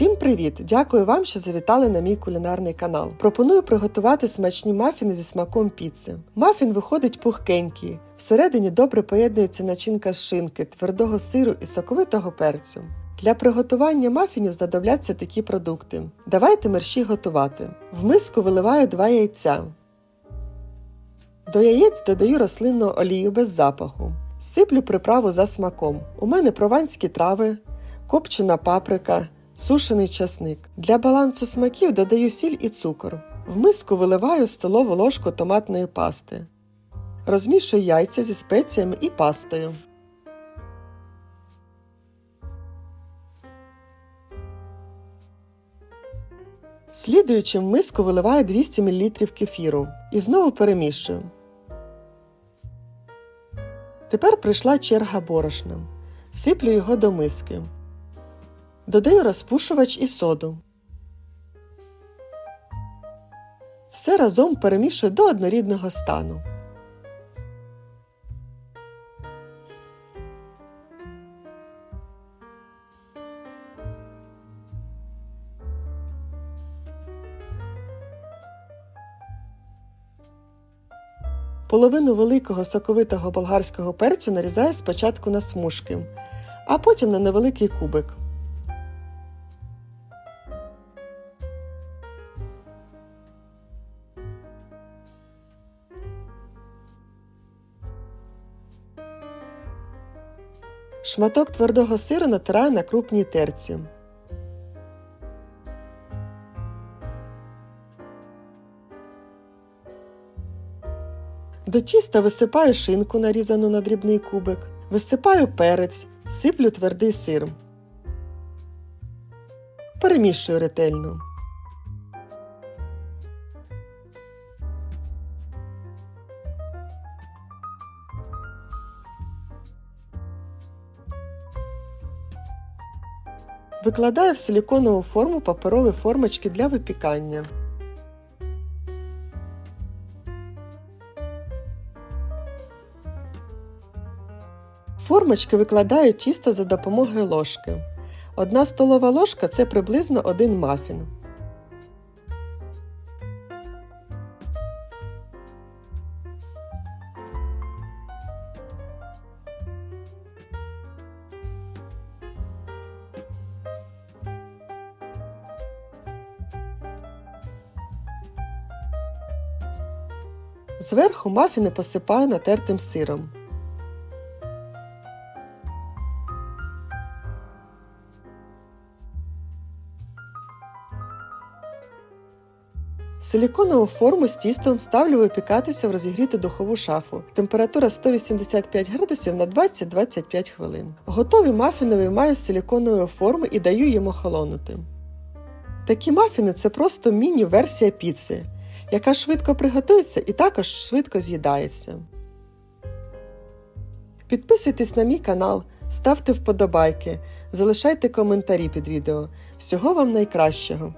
Всім привіт! Дякую вам, що завітали на мій кулінарний канал. Пропоную приготувати смачні мафіни зі смаком піци. Мафін виходить пухкенький. Всередині добре поєднується начинка з шинки, твердого сиру і соковитого перцю. Для приготування мафінів знадобляться такі продукти. Давайте мерщі готувати. В миску виливаю 2 яйця. До яєць додаю рослинну олію без запаху. Сиплю приправу за смаком. У мене прованські трави, копчена паприка, сушений часник. Для балансу смаків додаю сіль і цукор. В миску виливаю столову ложку томатної пасти. Розмішую яйця зі спеціями і пастою. Слідуючи в миску виливаю 200 мл кефіру і знову перемішую. Тепер прийшла черга борошна. Сиплю його до миски. Додаю розпушувач і соду. Все разом перемішую до однорідного стану. Половину великого соковитого болгарського перцю нарізаю спочатку на смужки, а потім на невеликий кубик. Шматок твердого сиру натираю на крупній терці. До тіста висипаю шинку, нарізану на дрібний кубик, висипаю перець, сиплю твердий сир. Перемішую ретельно. Викладаю в силіконову форму паперові формочки для випікання. Формочки викладаю тісто за допомогою ложки. Одна столова ложка це приблизно один мафін. Зверху мафіни посипаю натертим сиром. Силіконову форму з тістом ставлю випікатися в розігріту духову шафу. Температура 185 градусів на 20-25 хвилин. Готові мафіни виймаю з силіконової форми і даю їм охолонути. Такі мафіни це просто міні-версія піци, яка швидко приготується і також швидко з'їдається. Підписуйтесь на мій канал, ставте вподобайки, залишайте коментарі під відео. Всього вам найкращого!